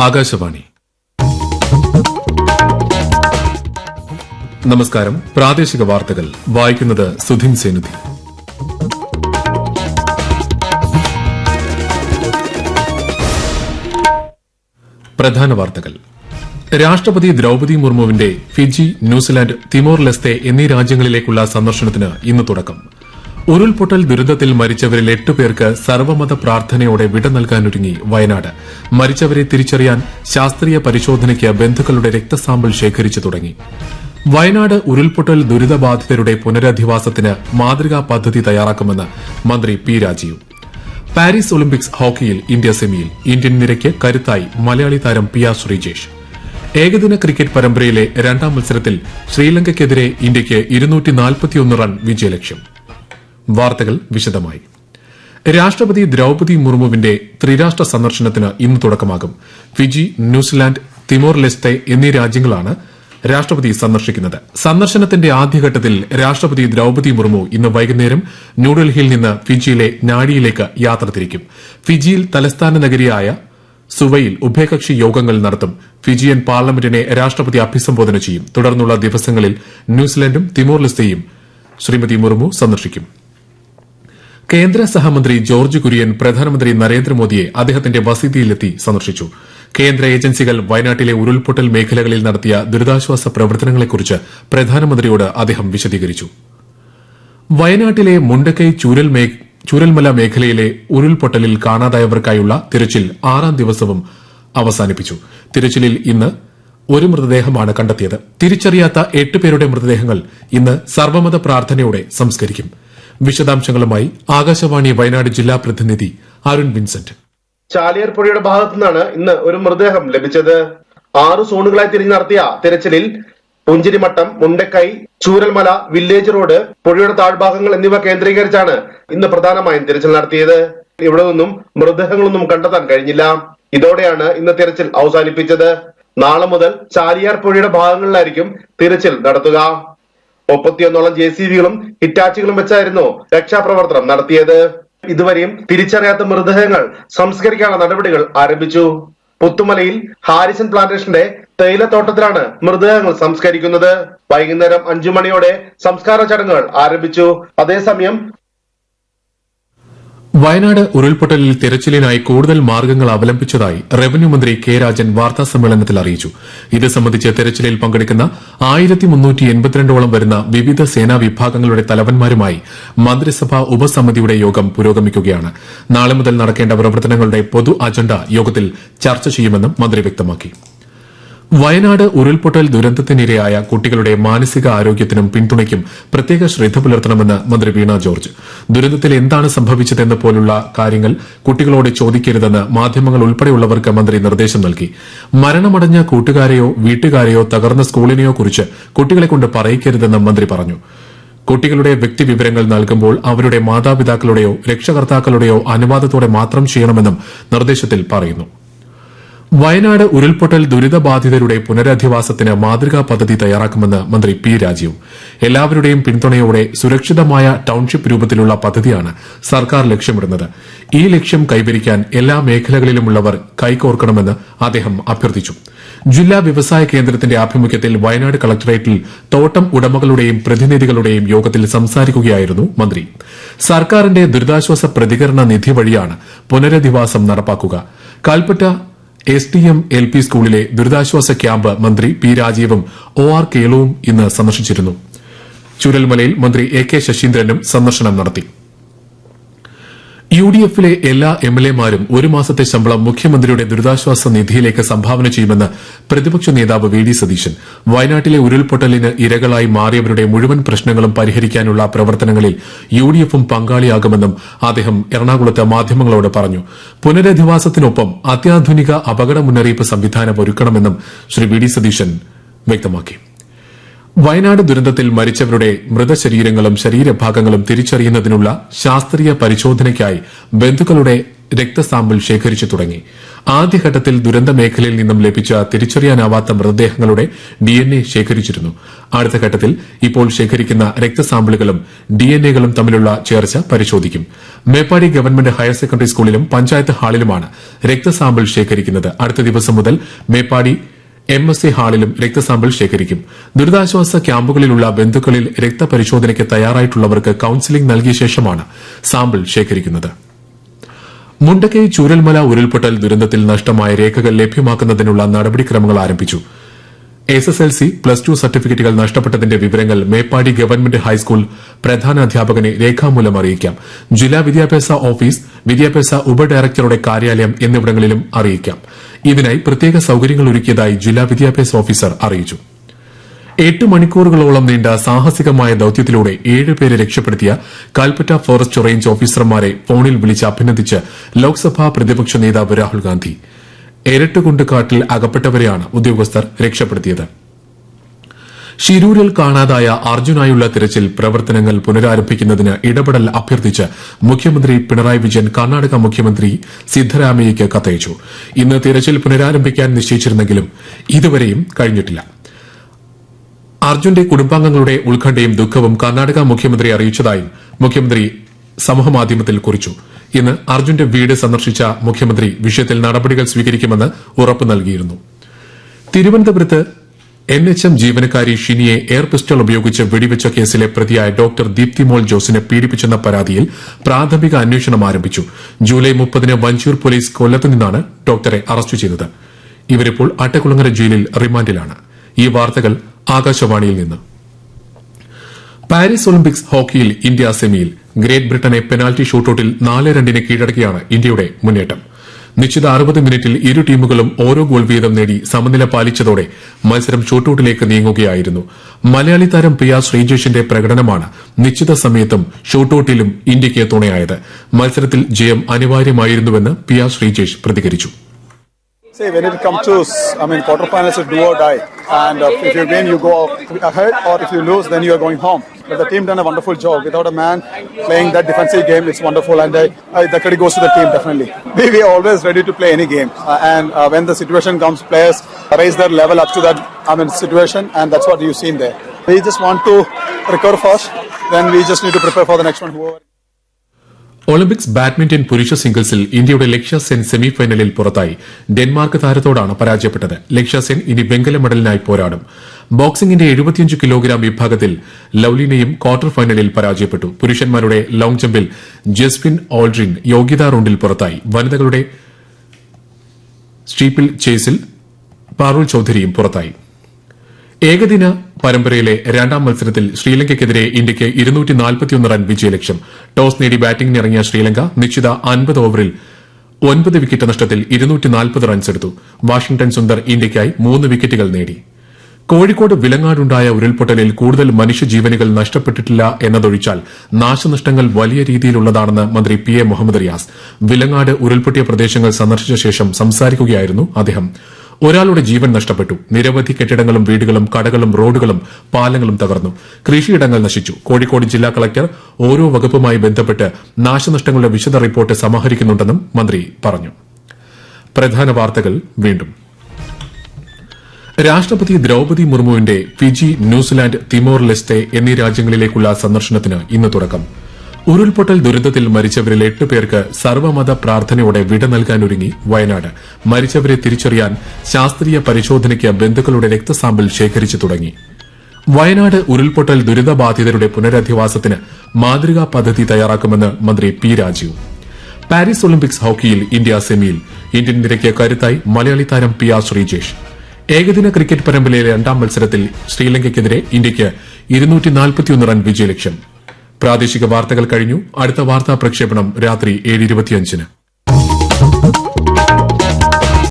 ആകാശവാണി. നമസ്കാരം. പ്രാദേശിക വാർത്തകൾ. വായിക്കുന്നത് സുധിൻ സേനുധി. പ്രധാന വാർത്തകൾ. രാഷ്ട്രപതി Droupadi മുർമുവിന്റെ Fiji New Zealand Timor Leste എന്നീ രാജ്യങ്ങളിലേക്കുള്ള സന്ദർശനത്തിന് ഇന്ന് തുടക്കം. ഉരുൾപൊട്ടൽ ദുരന്തത്തിൽ മരിച്ചവരിൽ എട്ടുപേർക്ക് പേർക്ക് സർവമത പ്രാർത്ഥനയോടെ വിട നൽകാനൊരുങ്ങി വയനാട്. മരിച്ചവരെ തിരിച്ചറിയാൻ ശാസ്ത്രീയ പരിശോധനയ്ക്ക് ബന്ധുക്കളുടെ രക്തസാമ്പിൾ ശേഖരിച്ചു തുടങ്ങി. വയനാട് ഉരുൾപൊട്ടൽ ദുരിതബാധിതരുടെ പുനരധിവാസത്തിന് മാതൃകാ പദ്ധതി തയ്യാറാക്കുമെന്ന് മന്ത്രി പി രാജീവ്. പാരീസ് ഒളിമ്പിക്സ് ഹോക്കിയിൽ ഇന്ത്യ സെമിയിൽ ഇന്ത്യൻ നിരയ്ക്ക് കരുത്തായി മലയാളി താരം പി ആർ ശ്രീജേഷ് ഏകദിന ക്രിക്കറ്റ് പരമ്പരയിലെ രണ്ടാം മത്സരത്തിൽ ശ്രീലങ്കയ്ക്കെതിരെ ഇന്ത്യയ്ക്ക് ഇരുന്നൂറ്റി റൺ വിജയലക്ഷ്യം. വാർത്തകൾ വിശദമായി. രാഷ്ട്രപതി ദ്രൌപതി മുർമുവിന്റെ ത്രിരാഷ്ട്ര സന്ദർശനത്തിന് ഇന്ന് തുടക്കമാകും. ഫിജി ന്യൂസിലാന്റ് തിമോർ ലെസ്തെ എന്നീ രാജ്യങ്ങളാണ് രാഷ്ട്രപതി സന്ദർശിക്കുന്നത്. സന്ദർശനത്തിന്റെ ആദ്യഘട്ടത്തിൽ രാഷ്ട്രപതി ദ്രൌപതി മുർമു ഇന്ന് വൈകുന്നേരം ന്യൂഡൽഹിയിൽ നിന്ന് ഫിജിയിലെ നാഡിയിലേക്ക് യാത്ര തിരിക്കും. ഫിജിയിൽ തലസ്ഥാന നഗരിയായ സുവയിൽ ഉഭയകക്ഷി യോഗങ്ങൾ നടത്തും. ഫിജിയൻ പാർലമെന്റിനെ രാഷ്ട്രപതി അഭിസംബോധന ചെയ്യും. തുടർന്നുള്ള ദിവസങ്ങളിൽ ന്യൂസിലൻഡും തിമോർ ലെസ്തയും ശ്രീമതി മുർമു സന്ദർശിക്കും. കേന്ദ്ര സഹമന്ത്രി ജോർജ് കുര്യൻ പ്രധാനമന്ത്രി നരേന്ദ്രമോദിയെ അദ്ദേഹത്തിന്റെ വസതിയിലെത്തി സന്ദർശിച്ചു. കേന്ദ്ര ഏജൻസികൾ വയനാട്ടിലെ ഉരുൾപൊട്ടൽ മേഖലകളിൽ നടത്തിയ ദുരിതാശ്വാസ പ്രവർത്തനങ്ങളെക്കുറിച്ച് പ്രധാനമന്ത്രിയോട് അദ്ദേഹം വിശദീകരിച്ചു. വയനാട്ടിലെ മുണ്ടക്കൈ ചൂരൽമല മേഖലയിലെ ഉരുൾപൊട്ടലിൽ കാണാതായവർക്കായുള്ള തിരച്ചിൽ ആറാം ദിവസവും അവസാനിപ്പിച്ചു. തിരച്ചിലിൽ ഇന്ന് ഒരു മൃതദേഹമാണ് കണ്ടെത്തിയത്. തിരിച്ചറിയാത്ത എട്ട് പേരുടെ മൃതദേഹങ്ങൾ ഇന്ന് സർവമത പ്രാർത്ഥനയോടെ സംസ്കരിക്കും. വിശദാംശങ്ങളുമായി ആകാശവാണി വയനാട് ജില്ലാ പ്രതിനിധി അരുൺ വിൻസെന്റ്. ചാലിയാർ പുഴയുടെ ഭാഗത്തു നിന്നാണ് ഇന്ന് ഒരു മൃതദേഹം ലഭിച്ചത്. ആറ് സോണുകളായി തിരിഞ്ഞു നടത്തിയ തിരച്ചിലിൽ പുഞ്ചിരിമട്ടം മുണ്ടക്കൈ ചൂരൽമല വില്ലേജ് റോഡ് പുഴയുടെ താഴ്ഭാഗങ്ങൾ എന്നിവ കേന്ദ്രീകരിച്ചാണ് ഇന്ന് പ്രധാനമായും തിരച്ചിൽ നടത്തിയത്. ഇവിടെ നിന്നും മൃതദേഹങ്ങളൊന്നും കണ്ടെത്താൻ കഴിഞ്ഞില്ല. ഇതോടെയാണ് ഇന്ന് തിരച്ചിൽ അവസാനിപ്പിച്ചത്. നാളെ മുതൽ ചാലിയാർ പുഴയുടെ ഭാഗങ്ങളിലായിരിക്കും തിരച്ചിൽ നടത്തുക. മുപ്പത്തിയൊന്നോളം ജെ സി ബികളും ഹിറ്റാച്ചികളും വെച്ചായിരുന്നു രക്ഷാപ്രവർത്തനം നടത്തിയത്. ഇതുവരെയും തിരിച്ചറിയാത്ത മൃതദേഹങ്ങൾ സംസ്കരിക്കാനുള്ള നടപടികൾ ആരംഭിച്ചു. പുത്തുമലയിൽ ഹാരിസൺ പ്ലാന്റേഷന്റെ തേയിലത്തോട്ടത്തിലാണ് മൃതദേഹങ്ങൾ സംസ്കരിക്കുന്നത്. വൈകുന്നേരം അഞ്ചു മണിയോടെ സംസ്കാര ചടങ്ങുകൾ ആരംഭിച്ചു. അതേസമയം വയനാട് ഉരുൾപൊട്ടലിൽ തിരച്ചിലിനായി കൂടുതൽ മാർഗങ്ങൾ അവലംബിച്ചതായി റവന്യൂ മന്ത്രി കെ രാജൻ വാർത്താസമ്മേളനത്തിൽ അറിയിച്ചു. ഇത് സംബന്ധിച്ച് തിരച്ചിലിൽ പങ്കെടുക്കുന്ന ആയിരത്തി മുന്നൂറ്റി എൺപത്തിരണ്ടോളം വരുന്ന വിവിധ സേനാ വിഭാഗങ്ങളുടെ തലവന്മാരുമായി മന്ത്രിസഭാ ഉപസമിതിയുടെ യോഗം പുരോഗമിക്കുകയാണ്. നാളെ മുതൽ നടക്കേണ്ട പ്രവർത്തനങ്ങളുടെ പൊതു അജണ്ട യോഗത്തിൽ ചർച്ച ചെയ്യുമെന്നും മന്ത്രി വ്യക്തമാക്കി. വയനാട് ഉരുൾപൊട്ടൽ ദുരന്തത്തിനിരയായ കുട്ടികളുടെ മാനസിക ആരോഗ്യത്തിനും പിന്തുണയ്ക്കും പ്രത്യേക ശ്രദ്ധ പുലർത്തണമെന്ന് മന്ത്രി വീണ ജോർജ്. ദുരന്തത്തിൽ എന്താണ് സംഭവിച്ചതെന്ന് പോലുള്ള കാര്യങ്ങൾ കുട്ടികളോട് ചോദിക്കരുതെന്ന് മാധ്യമങ്ങൾ ഉൾപ്പെടെയുള്ളവർക്ക് മന്ത്രി നിർദ്ദേശം നൽകി. മരണമടഞ്ഞ കൂട്ടുകാരെയോ വീട്ടുകാരെയോ തകർന്ന സ്കൂളിനെയോ കുറിച്ച് കുട്ടികളെ കൊണ്ട് പറയിക്കരുതെന്നും മന്ത്രി പറഞ്ഞു. കുട്ടികളുടെ വ്യക്തിവിവരങ്ങൾ നൽകുമ്പോൾ അവരുടെ മാതാപിതാക്കളുടെയോ രക്ഷകർത്താക്കളുടെയോ അനുവാദത്തോടെ മാത്രം ചെയ്യണമെന്നും നിർദ്ദേശത്തിൽ പറയുന്നു. വയനാട് ഉരുൾപൊട്ടൽ ദുരിതബാധിതരുടെ പുനരധിവാസത്തിന് മാതൃകാ പദ്ധതി തയ്യാറാക്കുമെന്ന് മന്ത്രി പി രാജീവ്. എല്ലാവരുടെയും പിന്തുണയോടെ സുരക്ഷിതമായ ടൌൺഷിപ്പ് രൂപത്തിലുള്ള പദ്ധതിയാണ് സർക്കാർ ലക്ഷ്യമിടുന്നത്. ഈ ലക്ഷ്യം കൈവരിക്കാൻ എല്ലാ മേഖലകളിലുമുള്ളവർ കൈകോർക്കണമെന്ന് അദ്ദേഹം അഭ്യർത്ഥിച്ചു. ജില്ലാ വ്യവസായ കേന്ദ്രത്തിന്റെ ആഭിമുഖ്യത്തിൽ വയനാട് കളക്ടറേറ്റിൽ തോട്ടം ഉടമകളുടെയും പ്രതിനിധികളുടെയും യോഗത്തിൽ സംസാരിക്കുകയായിരുന്നു മന്ത്രി. സർക്കാരിന്റെ ദുരിതാശ്വാസ പ്രതികരണ നിധി വഴിയാണ് പുനരധിവാസം നടപ്പാക്കുക. Kalpetta S T M L P സ്കൂളിലെ ദുരിതാശ്വാസ ക്യാമ്പ് മന്ത്രി പി രാജീവും ഒ ആർ കേളുവും ഇന്ന് സന്ദർശിച്ചിരുന്നു. ചുരൽമലയിൽ മന്ത്രി എ കെ ശശീന്ദ്രനും സന്ദർശനം നടത്തി. യു ഡി എഫിലെ എല്ലാ എം എൽ എമാരും ഒരു മാസത്തെ ശമ്പളം മുഖ്യമന്ത്രിയുടെ ദുരിതാശ്വാസ നിധിയിലേക്ക് സംഭാവന ചെയ്യുമെന്ന് പ്രതിപക്ഷ നേതാവ് വി ഡി സതീശൻ. വയനാട്ടിലെ ഉരുൾപൊട്ടലിന് ഇരകളായി മാറിയവരുടെ മുഴുവൻ പ്രശ്നങ്ങളും പരിഹരിക്കാനുള്ള പ്രവർത്തനങ്ങളിൽ യു ഡി എഫും പങ്കാളിയാകുമെന്നും അദ്ദേഹം എറണാകുളത്ത് മാധ്യമങ്ങളോട് പറഞ്ഞു. പുനരധിവാസത്തിനൊപ്പം അത്യാധുനിക അപകട മുന്നറിയിപ്പ് സംവിധാനം ഒരുക്കണമെന്നും ശ്രീ വി ഡി സതീശൻ വ്യക്തമാക്കി. വയനാട് ദുരന്തത്തിൽ മരിച്ചവരുടെ മൃതശരീരങ്ങളും ശരീരഭാഗങ്ങളും തിരിച്ചറിയുന്നതിനുള്ള ശാസ്ത്രീയ പരിശോധനയ്ക്കായി ബന്ധുക്കളുടെ രക്തസാമ്പിൾ ശേഖരിച്ചു തുടങ്ങി. ആദ്യഘട്ടത്തിൽ ദുരന്ത മേഖലയിൽ നിന്നും ലഭിച്ച തിരിച്ചറിയാനാവാത്ത മൃതദേഹങ്ങളുടെ ഡിഎൻഎ ശേഖരിച്ചിരുന്നു. അടുത്ത ഘട്ടത്തിൽ ഇപ്പോൾ ശേഖരിക്കുന്ന രക്തസാമ്പിളുകളും ഡിഎൻഎകളും തമ്മിലുള്ള ചേർച്ച പരിശോധിക്കും. മേപ്പാടി ഗവൺമെന്റ് ഹയർ സെക്കൻഡറി സ്കൂളിലും പഞ്ചായത്ത് ഹാളിലുമാണ് രക്തസാമ്പിൾ ശേഖരിക്കുന്നത്. അടുത്ത ദിവസം മുതൽ മേപ്പാടി എം എസ് സി ഹാളിലും രക്തസാമ്പിൾ ശേഖരിക്കും. ദുരിതാശ്വാസ ക്യാമ്പുകളിലുള്ള ബന്ധുക്കളിൽ രക്തപരിശോധനയ്ക്ക് തയ്യാറായിട്ടുള്ളവർക്ക് കൌൺസിലിംഗ് നൽകിയ ശേഷമാണ് സാമ്പിൾ ശേഖരിക്കുന്നത്. മുണ്ടക്കൈ ചൂരൽമല ഉരുൾപൊട്ടൽ ദുരന്തത്തിൽ നഷ്ടമായ രേഖകൾ ലഭ്യമാക്കുന്നതിനുള്ള നടപടിക്രമങ്ങൾ ആരംഭിച്ചു. S S L C plus two സർട്ടിഫിക്കറ്റുകൾ നഷ്ടപ്പെട്ടതിന്റെ വിവരങ്ങൾ മേപ്പാടി ഗവൺമെന്റ് ഹൈസ്കൂൾ പ്രധാനാധ്യാപകനെ രേഖാമൂലം അറിയിക്കാം. ജില്ലാ വിദ്യാഭ്യാസ ഓഫീസ് വിദ്യാഭ്യാസ ഉപഡയറക്ടറുടെ കാര്യാലയം എന്നിവിടങ്ങളിലും അറിയിക്കാം. ഇതിനായി പ്രത്യേക സൌകര്യങ്ങൾ ഒരുക്കിയതായി ജില്ലാ വിദ്യാഭ്യാസ ഓഫീസർ അറിയിച്ചു. എട്ട് മണിക്കൂറുകളോളം നീണ്ട സാഹസികമായ ദൌത്യത്തിലൂടെ ഏഴുപേരെ രക്ഷപ്പെടുത്തിയ കൽപ്പറ്റ ഫോറസ്റ്റ് റേഞ്ച് ഓഫീസർമാരെ ഫോണിൽ വിളിച്ച് അഭിനന്ദിച്ച് ലോക്സഭാ പ്രതിപക്ഷ നേതാവ് രാഹുൽ ഗാന്ധി. എരട്ടുകുണ്ടുകാട്ടിൽ അകപ്പെട്ടവരെയാണ് ഉദ്യോഗസ്ഥർ രക്ഷപ്പെടുത്തിയത്. ഷിരൂരിൽ കാണാതായ അർജുനായുള്ള തിരച്ചിൽ പ്രവർത്തനങ്ങൾ പുനരാരംഭിക്കുന്നതിന് ഇടപെടൽ അഭ്യർത്ഥിച്ച് മുഖ്യമന്ത്രി പിണറായി വിജയൻ കർണാടക മുഖ്യമന്ത്രി സിദ്ധരാമയ്യയ്ക്ക് കത്തയച്ചു. ഇന്ന് തിരച്ചിൽ പുനരാരംഭിക്കാൻ നിശ്ചയിച്ചിരുന്നെങ്കിലും ഇതുവരെയും കഴിഞ്ഞിട്ടില്ല. അർജുന്റെ കുടുംബാംഗങ്ങളുടെ ഉത്കണ്ഠയും ദുഃഖവും കർണാടക മുഖ്യമന്ത്രി അറിയിച്ചതായും മുഖ്യമന്ത്രി സമൂഹമാധ്യമത്തിൽ കുറിച്ചു. ഇന്ന് അർജുന്റെ വീട് സന്ദർശിച്ച മുഖ്യമന്ത്രി വിഷയത്തിൽ നടപടികൾ സ്വീകരിക്കുമെന്ന് ഉറപ്പ് നൽകിയിരുന്നു. തിരുവനന്തപുരത്ത് എൻ എച്ച് എം ജീവനക്കാരി ഷിനിയെ എയർ പിസ്റ്റൾ ഉപയോഗിച്ച് വെടിവെച്ച കേസിലെ പ്രതിയായ ഡോക്ടർ ദീപ്തിമോൾ ജോസിനെ പീഡിപ്പിച്ചെന്ന പരാതിയിൽ പ്രാഥമിക അന്വേഷണം ആരംഭിച്ചു. ജൂലൈ മുപ്പതിന് വഞ്ചൂർ പോലീസ് കൊല്ലത്തു നിന്നാണ് ഡോക്ടറെ അറസ്റ്റ് ചെയ്തത്. ഇവരിപ്പോൾ അട്ടക്കുളങ്ങര ജയിലിൽ റിമാൻഡിലാണ്. ഈ വാർത്തകൾ ആകാശവാണിയിൽ നിന്ന്. പാരീസ് ഒളിമ്പിക്സ് ഹോക്കിയിൽ ഇന്ത്യ സെമിയിൽ ഗ്രേറ്റ് ബ്രിട്ടനെ പെനാൽറ്റി ഷൂട്ടൌട്ടിൽ നാല് രണ്ടിന് കീഴടക്കിയാണ് ഇന്ത്യയുടെ മുന്നേറ്റം. നിശ്ചിത അറുപത് മിനിറ്റിൽ ഇരു ടീമുകളും ഓരോ ഗോൾ വീതം നേടി സമനില പാലിച്ചതോടെ മത്സരം ഷൂട്ടൌട്ടിലേക്ക് നീങ്ങുകയായിരുന്നു മലയാളി താരം പ്രിയ ശ്രീജേഷിന്റെ പ്രകടനമാണ് നിശ്ചിത സമയത്തും ഷൂട്ടൌട്ടിലും ഇന്ത്യയ്ക്ക് തുണയായത് മത്സരത്തിൽ ജയം അനിവാര്യമായിരുന്നുവെന്ന് പ്രിയ ശ്രീജേഷ് പ്രതികരിച്ചു See, when it comes to, I mean, quarterfinals, it's do or die. And uh, if you win, you go ahead, or if you lose, then you are going home. But the team done a wonderful job. Without a man playing that defensive game, it's wonderful, and uh, uh, the credit goes to the team definitely. We, we are always ready to play any game, uh, and uh, when the situation comes, players raise their level up to that, I mean, situation, and that's what you've seen there. We just want to recover first, then we just need to prepare for the next one. Whoever. Olympics badminton പുരുഷ സിംഗിൾസിൽ ഇന്ത്യയുടെ ലക്ഷ്യ സെൻ സെമിഫൈനലിൽ പുറത്തായി Denmark താരത്തോടാണ് പരാജയപ്പെട്ടത്. ലക്ഷ്യ സെൻ ഇനി വെങ്കല മെഡലിനായി പോരാടും. ബോക്സിംഗിന്റെ എഴുപത്തിയഞ്ച് kilogram വിഭാഗത്തിൽ ലൌലിനെയും ക്വാർട്ടർ ഫൈനലിൽ പരാജയപ്പെട്ടു. പുരുഷന്മാരുടെ ലോങ് ജമ്പിൽ ജസ്വിൻ ഓൾഡ്രിൻ യോഗ്യതാ റൌണ്ടിൽ പുറത്തായി. വനിതകളുടെ സ്റ്റീപ്പിൾ ചേസിൽ പാറുൽ ചൌധരിയും പുറത്തായി. ഏകദിന പരമ്പരയിലെ രണ്ടാം മത്സരത്തിൽ ശ്രീലങ്കയ്ക്കെതിരെ ഇന്ത്യയ്ക്ക് ഇരുന്നൂറ്റി റൺ വിജയലക്ഷ്യം. ടോസ് നേടി ബാറ്റിംഗിനിറങ്ങിയ ശ്രീലങ്ക നിശ്ചിത അൻപത് ഓവറിൽ ഒൻപത് വിക്കറ്റ് നഷ്ടത്തിൽ ഇരുന്നൂറ്റി റൺസ് എടുത്തു. വാഷിംഗ്ടൺ സുന്ദർ ഇന്ത്യയ്ക്കായി മൂന്ന് വിക്കറ്റുകൾ നേടി. കോഴിക്കോട് വിലങ്ങാടുണ്ടായ ഉരുൾപൊട്ടലിൽ കൂടുതൽ മനുഷ്യജീവനുകൾ നഷ്ടപ്പെട്ടിട്ടില്ല എന്നതൊഴിച്ചാൽ നാശനഷ്ടങ്ങൾ വലിയ രീതിയിലുള്ളതാണെന്ന് മന്ത്രി പി എ മുഹമ്മദ് റിയാസ്. വിലങ്ങാട് ഉരുൾപൊട്ടിയ പ്രദേശങ്ങൾ സന്ദർശിച്ച ശേഷം സംസാരിക്കുകയായിരുന്നു അദ്ദേഹം. ഒരാളുടെ ജീവൻ നഷ്ടപ്പെട്ടു. നിരവധി കെട്ടിടങ്ങളും വീടുകളും കടകളും റോഡുകളും പാലങ്ങളും തകർന്നു. കൃഷിയിടങ്ങൾ നശിച്ചു. കോഴിക്കോട് ജില്ലാ കളക്ടർ ഓരോ വകുപ്പുമായി ബന്ധപ്പെട്ട് നാശനഷ്ടങ്ങളുടെ വിശദ റിപ്പോർട്ട് സമാഹരിക്കുന്നുണ്ടെന്നും മന്ത്രി പറഞ്ഞു. പ്രധാന വാർത്തകൾ വീണ്ടും. രാഷ്ട്രപതി Droupadi മുർമുവിന്റെ Fiji New Zealand Timor Leste എന്നീ രാജ്യങ്ങളിലേക്കുള്ള സന്ദർശനത്തിന് ഇന്ന് തുടക്കം. ഉരുൾപൊട്ടൽ ദുരന്തത്തിൽ മരിച്ചവരിൽ എട്ട് പേർക്ക് സർവമത പ്രാർത്ഥനയോടെ വിട നൽകാനൊരുങ്ങി വയനാട്. മരിച്ചവരെ തിരിച്ചറിയാൻ ശാസ്ത്രീയ പരിശോധനയ്ക്ക് ബന്ധുക്കളുടെ രക്തസാമ്പിൾ ശേഖരിച്ചു തുടങ്ങി. വയനാട് ഉരുൾപൊട്ടൽ ദുരിതബാധിതരുടെ പുനരധിവാസത്തിന് മാതൃകാ പദ്ധതി തയ്യാറാക്കുമെന്ന് മന്ത്രി പി രാജീവ് പാരീസ് ഒളിമ്പിക്സ് ഹോക്കിയിൽ ഇന്ത്യ സെമിയിൽ ഇന്ത്യൻ നിരയ്ക്ക് കരുത്തായി മലയാളി താരം പി ആർ ശ്രീജേഷ്. ഏകദിന ക്രിക്കറ്റ് പരമ്പരയിലെ രണ്ടാം മത്സരത്തിൽ ശ്രീലങ്കയ്ക്കെതിരെ ഇന്ത്യയ്ക്ക് ഇരുന്നൂറ്റി റൺ വിജയലക്ഷ്യം. പ്രാദേശിക വാർത്തകൾ കഴിഞ്ഞു. അടുത്ത വാർത്താ പ്രക്ഷേപണം രാത്രി ഏഴ് ഇരുപത്തിയഞ്ചിന്.